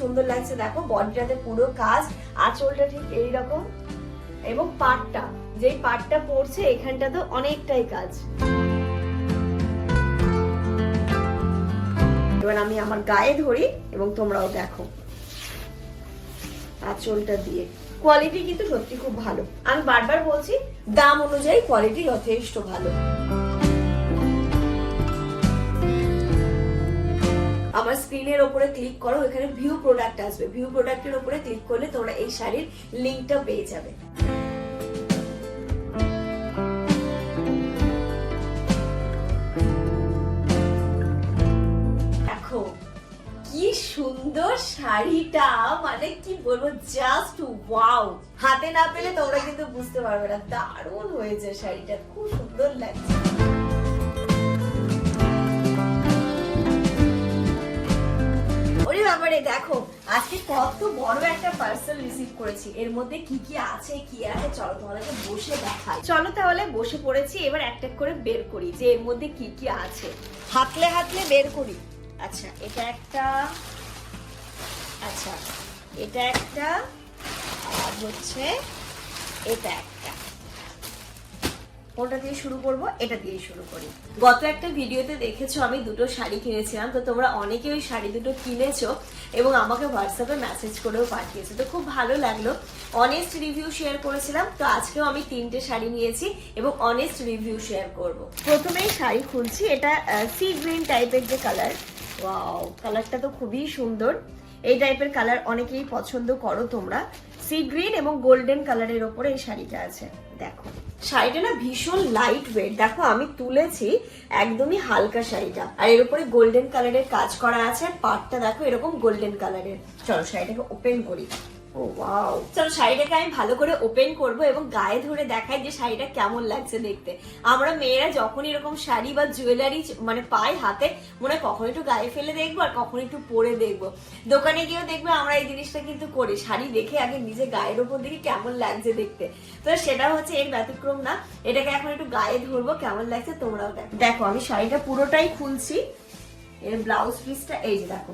সুন্দর লাগছে, দেখো বডিটাতে পুরো কাজ আঁচলটা ঠিক এইরকম এবং পাটটা, যেই পাটটা পড়ছে এখানটা তো অনেকটাই কাজ। এবার আমি আমার গায়ে ধরি এবং তোমরাও দেখো আঁচলটা দিয়ে। কোয়ালিটি কিন্তু সত্যি খুব ভালো। আমি বারবার বলছি, দাম অনুযায়ী কোয়ালিটি যথেষ্ট ভালো। আমার স্ক্রিনের ওপরে ক্লিক করো এখানে ভিউ প্রোডাক্ট আসবে। ভিউ প্রোডাক্টের ওপরে ক্লিক করলে তোমরা এই শাড়ির লিঙ্কটা পেয়ে যাবে। সুন্দর শাড়িটা মানে কি বলব জাস্ট ওয়াও হাতে না পেলে তোমরা কিন্তু বুঝতে পারবে না, দারুণ হয়েছে শাড়িটা, খুব সুন্দর লাগছে। ওরে বাবারে, দেখো, আজকে কত বড় একটা পার্সেল রিসিভ করেছি। এর মধ্যে কি কি আছে কি আছে, চলো তোমাদেরকে বসে দেখাই। চলো তাহলে বসে পড়েছি, এবার একটা করে বের করি, যে এর মধ্যে কি কি আছে। হাতলে হাতলে বের করি। আচ্ছা এটা একটা আচ্ছা এটা একটা, আর হচ্ছে এটা একটা। কোনটা দিয়ে শুরু করব, এটা দিয়ে শুরু করি। গত একটা ভিডিওতে দেখেছ, আমি দুটো শাড়ি কিনেছিলাম। তো তোমরা অনেকে ওই শাড়ি দুটো কিনেছো এবং আমাকে হোয়াটসঅ্যাপে মেসেজ করেও পাঠিয়েছো। তো খুব ভালো লাগল। অনেস্ট রিভিউ শেয়ার করেছিলাম। তো আজকেও আমি তিনটে শাড়ি নিয়েছি এবং অনেস্ট রিভিউ শেয়ার করব। প্রথমেই শাড়ি খুলছি। এটা সি গ্রিন টাইপের যে কালার ওয়াও কালারটা তো খুবই সুন্দর। এই টাইপের কালার অনেকেই পছন্দ করো তোমরা। সি গ্রিন এবং গোল্ডেন কালারের ওপরে এই শাড়িটা আছে। দেখো। শাড়িটা না ভীষণ লাইট ওয়েট দেখো, আমি তুলেছি একদমই হালকা শাড়িটা। আর এর উপরে গোল্ডেন কালারের কাজ করা আছে, আর পাটটা দেখো এরকম গোল্ডেন কালারের চলো, শাড়িটাকে ওপেন করি। ও ওয়াও চলো শাড়িটাকে আমি ভালো করে ওপেন করব এবং গায়ে ধরে দেখাই যে শাড়িটা কেমন লাগছে দেখতে। আমরা মেয়েরা যখন এরকম শাড়ি বা জুয়েলারি মানে পাই হাতে মনে হয় কখন একটু গায়ে ফেলে দেখব আর কখন একটু পরে দেখব। দোকানে গিয়েও দেখবে আমরা এই জিনিসটা কিন্তু করি। শাড়ি দেখে আগে নিজে গায়ের ওপর দেখি কেমন লাগছে দেখতে। তো সেটা হচ্ছে এর ব্যতিক্রম না। এটাকে এখন একটু গায়ে ধরবো কেমন লাগছে তোমরাও দেখো। দেখো আমি শাড়িটা পুরোটাই খুলছি। এর ব্লাউজ পিসটা এই যে দেখো।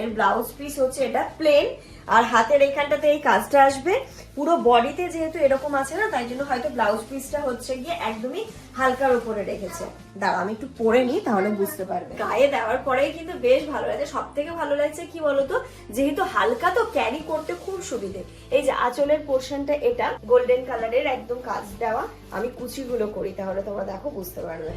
এর ব্লাউজ পিস হচ্ছে এটা প্লেন আর হাতের এখানটাতে এই কাজটা আসবে। পুরো বডিতে যেহেতু এরকম আছে না, তাই জন্য হয়তো ব্লাউজ পিসটা হচ্ছে গিয়ে একদমই হালকার উপরে রেখেছে। দাঁড়া আমি একটু পরে নিই, তাহলে বুঝতে পারবে। গায়ে দেওয়ার পরেই কিন্তু বেশ ভালো লাগছে। সব থেকে ভালো লাগছে কি বলতো? যেহেতু হালকা তো ক্যারি করতে খুব সুবিধে। এই যে আঁচলের পোর্শনটা এটা গোল্ডেন কালারের একদম কাজ দেওয়া। আমি কুচিগুলো করি, তাহলে তোমরা দেখো, বুঝতে পারবে।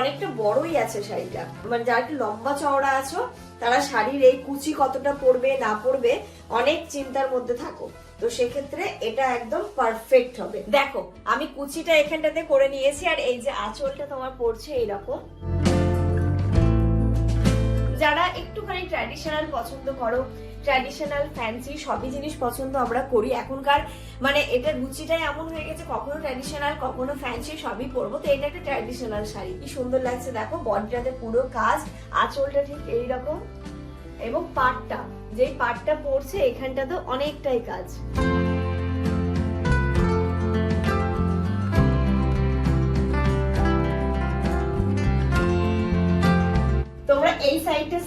অনেকটা বড়ই আছে শাড়িটা। মানে যারা একটু লম্বা চওড়া আছো, তারা শাড়ির এই কুচি কতটা পড়বে না পড়বে অনেক চিন্তার মধ্যে থাকো। তো সেক্ষেত্রে এটা একদম পারফেক্ট হবে। দেখো, আমি কুচিটা এখানটাতে করে নিয়েছি, আর এই যে আঁচলটা তোমার পড়ছে এইরকম। যারা একটুখানি ট্র্যাডিশনাল পছন্দ করো ট্র্যাডিশনাল ফ্যান্সি সবই জিনিস পছন্দ আমরা করি। এখনকার মানে এটা রুচিটাই এমন হয়ে গেছে, কখনো ট্র্যাডিশনাল কখনো ফ্যান্সি সবই পরবো। তো এটা একটা ট্র্যাডিশনাল শাড়ি। কি সুন্দর লাগছে, দেখো, বডিটাতে পুরো কাজ, আঁচলটা ঠিক এইরকম। এবং পাটটা, যেই পাটটা পড়ছে এখানটা তো অনেকটাই কাজ।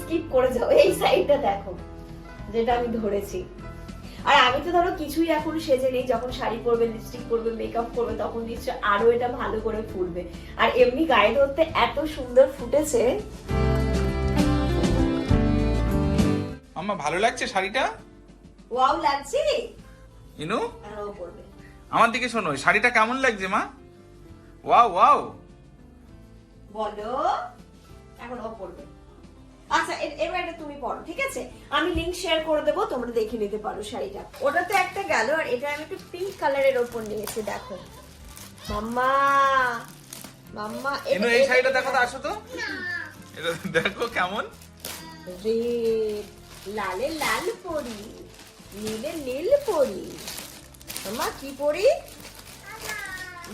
স্কিপ করে যাও। এই সাইডটা দেখো যেটা আমি ধরেছি। আর আমি তো ধরো কিছুই এখন সেজে নেই যখন শাড়ি পরবে লিপস্টিক পরবে মেকআপ করবে তখন নিশ্চয় আরও এটা ভালো করে ফুটবে আর এমনি গায়ে ধরতে এত সুন্দর ফুটেছে। আম্মা ভালো লাগছে শাড়িটা? ওয়াও লাগছে? ইনু? আমার দিকে শোনো শাড়িটা কেমন লাগছে মা? ওয়াও ওয়াও বলো এখন ও পড়বে আচ্ছা এবার এটা তুমি পড়ো ঠিক আছে? আমি লিংক শেয়ার করে দেবো তোমরা দেখে নিতে পারো শাড়িটা। ওটা তো একটা গেল আর এটা আমি একটু পিঙ্ক কালারের ওপর নিয়েছি দেখো। মাম্মা মাম্মা এই শাড়িটা দেখো তো আসো তো। এটা দেখো কেমন। রেড লালে লাল পরি নীলে নীল পরি। মাম্মা কি পরি?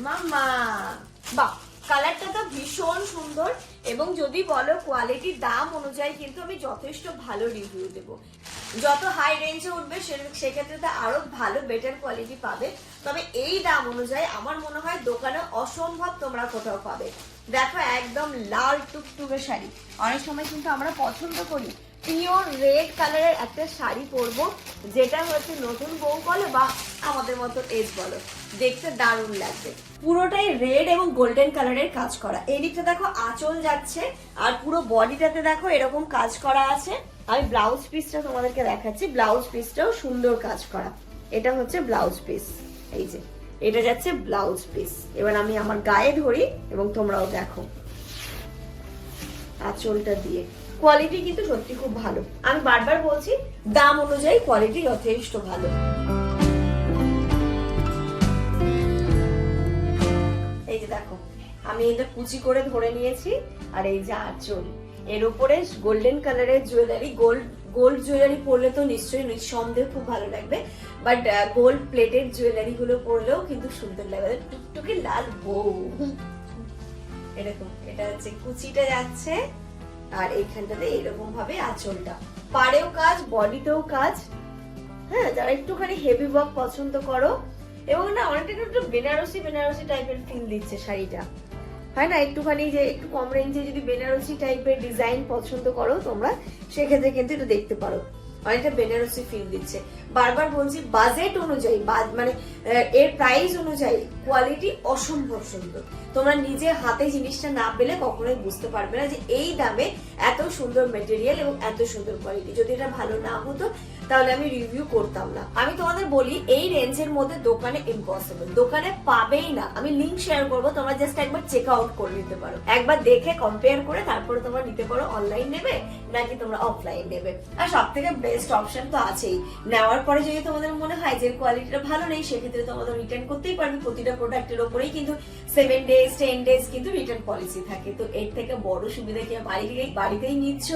মাম্মা। বাহ কালারটা তো ভীষণ সুন্দর। এবং যদি বলো কোয়ালিটির দাম অনুযায়ী কিন্তু আমি যথেষ্ট ভালো রিভিউ দেব। যত হাই রেঞ্জে উঠবে সেক্ষেত্রে তো আরও ভালো বেটার কোয়ালিটি পাবে। তবে এই দাম অনুযায়ী আমার মনে হয় দোকানে অসম্ভব তোমরা কোথাও পাবে। দেখো একদম লাল টুকটুকে শাড়ি। অনেক সময় কিন্তু আমরা পছন্দ করি পিওর রেড কালারের একটা শাড়ি পরবো, যেটা হচ্ছে নতুন বউ বলো বা আমাদের মতো এজ বলো। দেখতে দারুণ লাগবে। পুরোটাই রেড এবং গোল্ডেন কালারের কাজ করা। এই দিকটা দেখো আঁচল যাচ্ছে, আর পুরো বডিটাতে দেখো এরকম কাজ করা আছে। আমি ব্লাউজ পিসটা তোমাদেরকে দেখাচ্ছি। ব্লাউজ পিসটাও সুন্দর কাজ করা। এটা হচ্ছে ব্লাউজ পিস এই যে, এটা যাচ্ছে ব্লাউজ পিস এবার আমি আমার গায়ে ধরি এবং তোমরাও দেখো। আঁচলটা দিয়ে। কোয়ালিটি কিন্তু সত্যি খুব ভালো। আমি বারবার বলছি, দাম অনুযায়ী কোয়ালিটি যথেষ্ট ভালো। এই যে দেখো, আমি এটা কুচি করে ধরে নিয়েছি, আর এই যে আঁচল। এর উপরে গোল্ডেন কালারের জুয়েলারি গোল্ড গোল্ড জুয়েলারি পরলে তো নিশ্চয়ই নিঃসন্দেহে খুব ভালো লাগবে বাট গোল্ড প্লেটের জুয়েলারি গুলো পরলেও কিন্তু সুন্দর লাগবে। টুকটুকে লাল বউ। এরকম, এটা হচ্ছে, কুচিটা যাচ্ছে। আর এইখানটাতে এরকম ভাবে আঁচলটা। পাড়েও কাজ, বডিতেও কাজ। হ্যাঁ যারা একটুখানি হেভি ওয়ার্ক পছন্দ করো। এবং না, অনেকটা একটু বেনারসি বেনারসি টাইপের ফিল দিচ্ছে শাড়িটা। হয় না, একটুখানি যে একটু কম রেঞ্জে যদি বেনারসি টাইপের ডিজাইন পছন্দ করো তোমরা, সেক্ষেত্রে কিন্তু এটা দেখতে পারো। অনেকটা বেনারসি ফিল দিচ্ছে। বারবার বলছি বাজেট অনুযায়ী মানে এর প্রাইস অনুযায়ী কোয়ালিটি অসম্ভব সুন্দর। তোমরা নিজে হাতে জিনিসটা না পেলে কখনোই বুঝতে পারবে না যে এই দামে এত সুন্দর মেটেরিয়াল এবং এত সুন্দর কোয়ালিটি যদি এটা ভালো না হতো, তাহলে আমি রিভিউ করতাম না। আমি তোমাদের বলি, এই রেঞ্জের মধ্যে দোকানে ইম্পসিবল দোকানে পাবেই না। আমি লিঙ্ক শেয়ার করব, তোমরা জাস্ট একবার চেক আউট করে নিতে পারো। একবার দেখে কম্পেয়ার করে তারপরে তোমরা নিতে পারো অনলাইন নেবে, নাকি তোমরা অফলাইন নেবে। আর সব থেকে বেস্ট অপশন তো আছেই, নেওয়ার পরে যদি তোমাদের মনে হয় যে কোয়ালিটিটা ভালো নেই, সেক্ষেত্রে তোমাদের রিটার্ন করতেই পারবে। প্রতিটা প্রোডাক্টের ওপরেই কিন্তু সেভেন ডেজ টেন ডেজ কিন্তু রিটার্ন পলিসি থাকে। তো এর থেকে বড় সুবিধা কি বাড়ি থেকেই বাড়িতেই নিচ্ছ?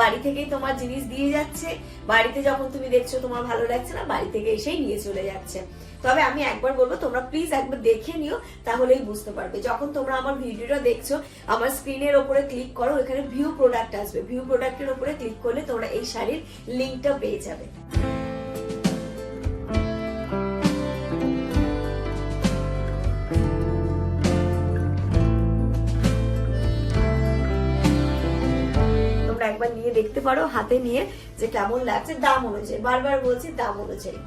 বাড়ি থেকেই তোমার জিনিস দিয়ে যাচ্ছে। বাড়িতে যখন তুমি দেখছ তোমার ভালো লাগছে না, বাড়ি থেকে এসেই নিয়ে চলে যাচ্ছে। তবে আমি একবার বলব, তোমরা প্লিজ একবার দেখে নিও, তাহলেই বুঝতে পারবে। যখন তোমরা আমার ভিডিওটা দেখছ, আমার স্ক্রিনের ওপরে ক্লিক করো এখানে ভিউ প্রোডাক্ট আসবে। ভিউ প্রোডাক্টের ওপরে ক্লিক করলে তোমরা এই শাড়ির লিঙ্কটা পেয়ে যাবে। তোমরা নিয়ে দেখতে পারো, হাতে নিয়ে যে কেমন লাগছে, দাম অনুযায়ী। বারবার বলছি, দাম অনুযায়ী।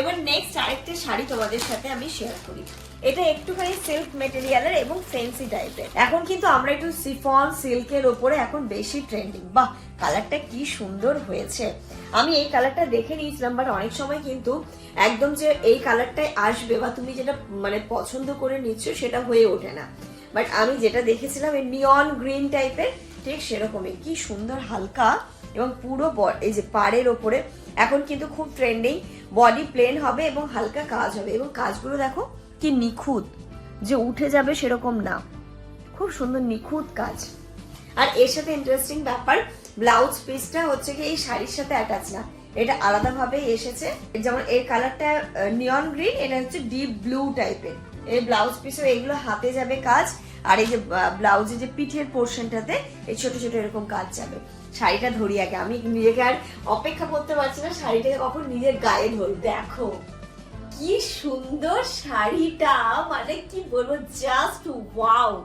এবার নেক্সট আরেকটা শাড়ি তোমাদের সাথে আমি শেয়ার করি। এটা একটুখানি সিল্ক মেটেরিয়ালের এবং ফেন্সি টাইপের এখন কিন্তু আমরা একটু সিফন সিল্কের ওপরে এখন বেশি ট্রেন্ডিং বাহ কালারটা কি সুন্দর হয়েছে। আমি এই কালারটা দেখে নিয়েছিলাম বাট অনেক সময় কিন্তু একদম যে এই কালারটাই আসবে বা তুমি যেটা মানে পছন্দ করে নিচ্ছ, সেটা হয়ে ওঠে না। বাট আমি যেটা দেখেছিলাম, এই নিয়ন গ্রিন টাইপের ঠিক সেরকমই। কি সুন্দর হালকা এবং পুরো এই যে পাড়ের ওপরে। এখন কিন্তু খুব ট্রেন্ডিং বডি প্লেন হবে এবং হালকা কাজ হবে। এবং কাজগুলো দেখো, কি নিখুঁত। যে উঠে যাবে সেরকম না। খুব সুন্দর নিখুঁত কাজ। আর এর সাথে ইন্টারেস্টিং ব্যাপার ব্লাউজ পিসটা হচ্ছে কি, এই শাড়ির সাথে অ্যাটাচ না। এটা আলাদাভাবে এসেছে। যেমন এর কালারটা নিয়ন গ্রিন এটা হচ্ছে ডিপ ব্লু টাইপের এই ব্লাউজ পিসও এগুলো হাতে যাবে কাজ। আর এই যে ব্লাউজের যে পিঠের পোর্শনটাতে এই ছোট ছোট এরকম কাজ যাবে। শাড়িটা ধরি আগে। আমি নিজেকে আর অপেক্ষা করতে পারছি না। শাড়িটাকে কখন নিজের গায়ে ধরি দেখো। কি সুন্দর শাড়িটা! মানে কি বলব? জাস্ট ওয়াও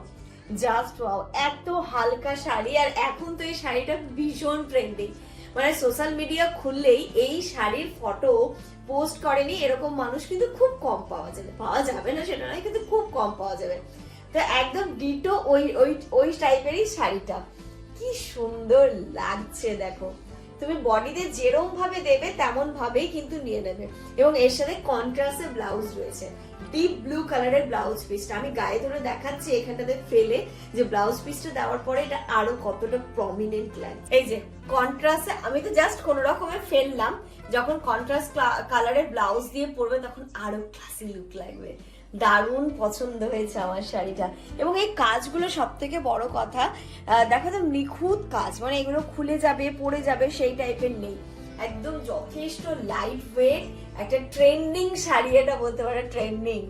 জাস্ট ওয়াও এত হালকা শাড়ি। আর এখন তো এই শাড়িটা ভীষণ ট্রেন্ডিং মানে সোশ্যাল মিডিয়া খুললেই এই শাড়ির ফটো পোস্ট করেনি, এরকম মানুষ কিন্তু খুব কম পাওয়া যাবে। পাওয়া যাবে না সেটা নয়, কিন্তু খুব কম পাওয়া যাবে। তো একদম ডিটো ওই ওই ওই টাইপেরই শাড়িটা। কি সুন্দর লাগছে, দেখো। তুমি বডিতে যেরম ভাবে দেবে তেমন ভাবেই কিন্তু নিয়ে নেবে। এবং এর সাথে কন্ট্রাস্টে ব্লাউজ রয়েছে। ডিপ ব্লু কালারের ব্লাউজ পিসটা আমি গায়ে ধরে দেখাচ্ছি, এখানটাতে ফেলে যে ব্লাউজ পিসটা দেওয়ার পরে এটা আরও কতটা প্রমিনেন্ট লাগছে। এই যে কন্ট্রাস্টে আমি তো জাস্ট কোন রকমে ফেললাম, যখন কন্ট্রাস্ট কালারের ব্লাউজ দিয়ে পরবে তখন আরও ক্লাসি লুক লাগবে। দারুণ পছন্দ হয়েছে আমার শাড়িটা। এবং এই কাজগুলো সব থেকে বড় কথা দেখো তো নিখুঁত কাজ মানে এগুলো খুলে যাবে, পড়ে যাবে, সেই টাইপের নেই। একদম যথেষ্ট লাইট ওয়েট একটা ট্রেন্ডিং শাড়ি, এটা বলতে পারে ট্রেন্ডিং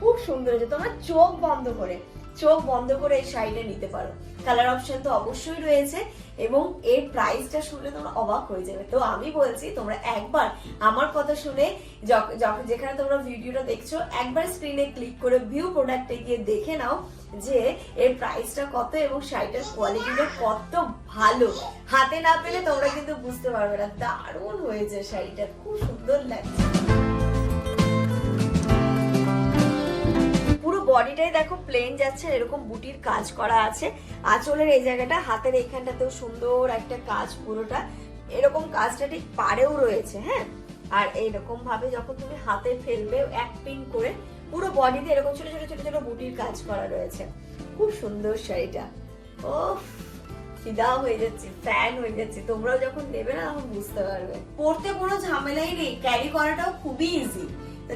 খুব সুন্দর হয়েছে, তোমার চোখ বন্ধ করে, চোখ বন্ধ করে এই শাড়িটা নিতে পারো। কালার অপশন তো অবশ্যই রয়েছে এবং এর প্রাইসটা শুনলে তোমরা অবাক হয়ে যাবে। তো আমি বলছি, তোমরা একবার আমার কথা শুনে যখ- যখ- যেখানে তোমরা ভিডিওটা দেখছ, একবার স্ক্রিনে ক্লিক করে ভিউ প্রোডাক্টে গিয়ে দেখে নাও যে এর প্রাইসটা কত এবং শাড়িটার কোয়ালিটিটা কত ভালো। হাতে না পেলে তোমরা কিন্তু বুঝতে পারবে না, দারুণ হয়েছে শাড়িটা, খুব সুন্দর লাগছে। বডিটাই দেখো প্লেন যাচ্ছে এরকম বুটির কাজ করা আছে। আঁচলের এই জায়গাটা, হাতের এইখানটাতেও সুন্দর একটা কাজ পুরোটা। এরকম কাজটা ঠিক পাড়েও রয়েছে হ্যাঁ? আর এইরকম ভাবে যখন তুমি হাতে ফেলবে এক পিন করে, পুরো বডিতে এরকম ছোট ছোট ছোট ছোট বুটির কাজ করা রয়েছে। খুব সুন্দর শাড়িটা। ও ফিদা হয়ে যাচ্ছে ফ্যান হয়ে যাচ্ছে। তোমরাও যখন নেবে না তখন বুঝতে পারবে। পড়তে কোনো ঝামেলাই নেই ক্যারি করাটাও খুবই ইজি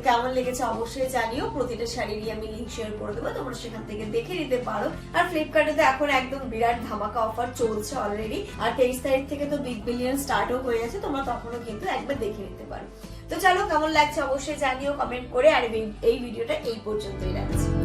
কেমন লেগেছে অবশ্যই জানিও। প্রতিটা শাড়িরই আমি লিঙ্ক শেয়ার করে দেবো, তোমরা সেখান থেকে দেখে নিতে পারো। আর ফ্লিপকার্টে তো এখন একদম বিরাট ধামাকা অফার চলছে অলরেডি আর তেইশ তারিখ থেকে তো বিগ বিলিয়ন স্টার্টও হয়ে গেছে, তোমরা তখনও কিন্তু একবার দেখে নিতে পারো। তো চলো, কেমন লাগছে অবশ্যই জানিও কমেন্ট করে। আর এই ভিডিওটা এই পর্যন্তই রাখছি।